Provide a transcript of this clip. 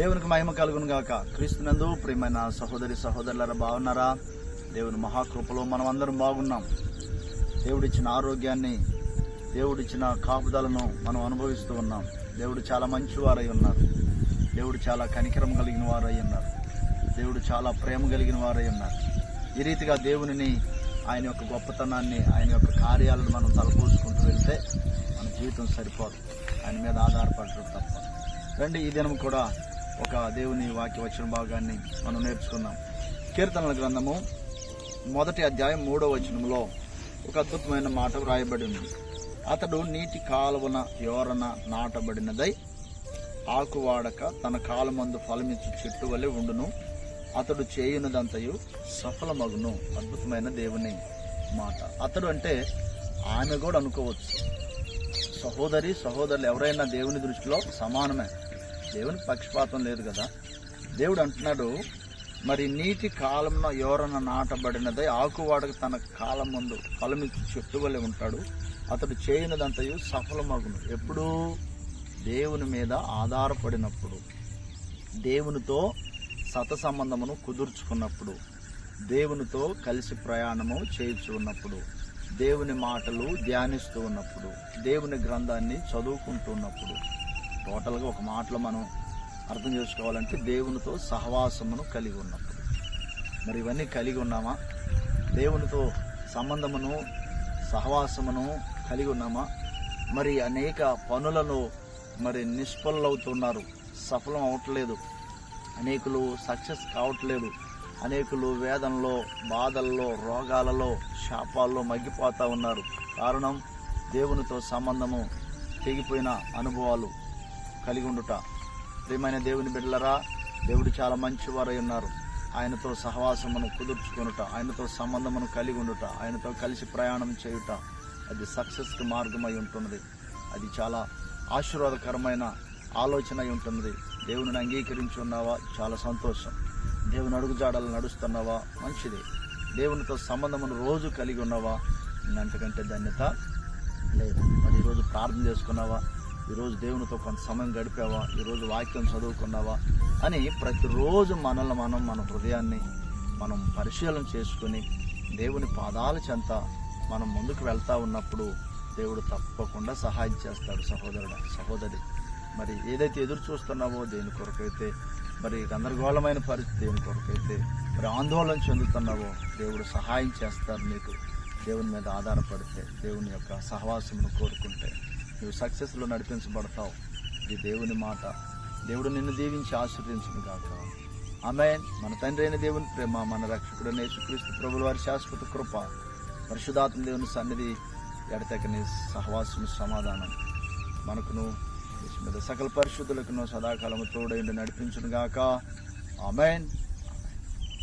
దేవునికి మహిమ కలుగును గాక. క్రీస్తునందు ప్రియమైన సహోదరి సహోదరులారా బాగున్నారా? దేవుని మహాకృపలో మనం అందరం బాగున్నాం. దేవుడిచ్చిన ఆరోగ్యాన్ని దేవుడిచ్చిన కాపుదలను మనం అనుభవిస్తూ ఉన్నాం. దేవుడు చాలా మంచివారై ఉన్నారు. దేవుడు చాలా కనికరం కలిగిన వారై ఉన్నారు. దేవుడు చాలా ప్రేమ కలిగిన వారై ఉన్నారు. ఈ రీతిగా దేవునిని ఆయన యొక్క గొప్పతనాన్ని ఆయన యొక్క కార్యాలను మనం తలపోసుకుంటూ వెళ్తే మన జీవితం సరిపోదు. ఆయన మీద ఆధారపడటం తప్ప. రండి ఈ దినం కూడా ఒక దేవుని వాక్య వచ్చిన భాగాన్ని మనం నేర్చుకుందాం. కీర్తనల గ్రంథము మొదటి అధ్యాయం మూడో వచనంలో ఒక అద్భుతమైన మాట వ్రాయబడి ఉంది. అతడు నీటి కాలువన యోరన నాటబడినదై ఆకువాడక తన కాలమందు ఫలమిచ్చు చెట్టు వలె ఉండును. అతడు చేయునదంతయు సఫలమగును. అద్భుతమైన దేవుని మాట. అతడు అంటే ఆమె కూడా అనుకోవచ్చు. సహోదరి సహోదరులు ఎవరైనా దేవుని దృష్టిలో సమానమే. దేవునికి పక్షపాతం లేదు కదా. దేవుడు అంటున్నాడు మరి నీటి కాలంలో ఎవరన్నా నాటబడినదై ఆకువాడకు తన కాలం ముందు ఫలమిచ్చి చెట్టు వలె ఉంటాడు. అతడు చేయనిదంతయు సఫలమగును. ఎప్పుడు దేవుని మీద ఆధారపడినప్పుడు దేవునితో సత సంబంధమును కుదుర్చుకున్నప్పుడు దేవునితో కలిసి ప్రయాణము చేయించు ఉన్నప్పుడు దేవుని మాటలు ధ్యానిస్తూ ఉన్నప్పుడు దేవుని గ్రంథాన్ని చదువుకుంటున్నప్పుడు టోటల్గా ఒక మాటలో మనం అర్థం చేసుకోవాలంటే దేవునితో సహవాసమును కలిగి ఉన్నప్పుడు మరి ఇవన్నీ కలిగి ఉన్నామా? దేవునితో సంబంధమును సహవాసమును కలిగి ఉన్నామా? మరి అనేక పనులను మరి నిష్ఫలవుతున్నారు. సఫలం అవట్లేదు. అనేకులు సక్సెస్ కావట్లేదు. అనేకులు వేదనలో బాధల్లో రోగాలలో శాపాల్లో మగ్గిపోతూ ఉన్నారు. కారణం దేవునితో సంబంధము తెగిపోయిన అనుభవాలు. కలిగి ఉండుట. ప్రియమైన దేవుని బిడ్డలరా దేవుడు చాలా మంచివారై ఉన్నారు. ఆయనతో సహవాసమును కుదుర్చుకొనుట ఆయనతో సంబంధమును కలిగి ఉండుట ఆయనతో కలిసి ప్రయాణం చేయుట అది సక్సెస్కి మార్గమై ఉంటున్నది. అది చాలా ఆశీర్వాదకరమైన ఆలోచన అయి ఉంటుంది దేవుని అంగీకరించి ఉన్నావా? చాలా సంతోషం. దేవుని అడుగుజాడలు నడుస్తున్నావా? మంచిది. దేవునితో సంబంధమును రోజు కలిగి ఉన్నావా? అంతకంటే ధన్యత లేదు. మరి ఈరోజు ప్రార్థన చేసుకున్నావా? ఈరోజు దేవునితో కొంత సమయం గడిపావా? ఈరోజు వాక్యం చదువుకున్నావా? అని ప్రతిరోజు మనల్ని మనం మన హృదయాన్ని మనం పరిశీలన చేసుకుని దేవుని పాదాల చెంత మనం ముందుకు వెళ్తా ఉన్నప్పుడు దేవుడు తప్పకుండా సహాయం చేస్తాడు సహోదరుడు సహోదరి. మరి ఏదైతే ఎదురు చూస్తున్నావో దేని కొరకైతే మరి గందరగోళమైన పరిస్థితి దేని కొరకైతే మరి ఆందోళన చెందుతున్నావో దేవుడు సహాయం చేస్తారు నీకు. దేవుని మీద ఆధారపడితే దేవుని యొక్క సహవాసమును కోరుకుంటే. నువ్వు సక్సెస్లో నడిపించబడతావు. ఇది దేవుని మాట. దేవుడు నిన్ను దీవించి ఆశీర్వదించును కాక ఆమె మన తండ్రి అయిన దేవుని ప్రేమ మన రక్షకుడు యేసుక్రీస్తు ప్రభుల వారి శాశ్వత కృప పరిశుధాత్మ దేవుని సన్నిధి ఎడతెక్కని సహవాసము సమాధానం మనకును మీద సకల పరిశుద్ధులకును సదాకాలము తోడైండి నడిపించును గాక. ఆమెన్.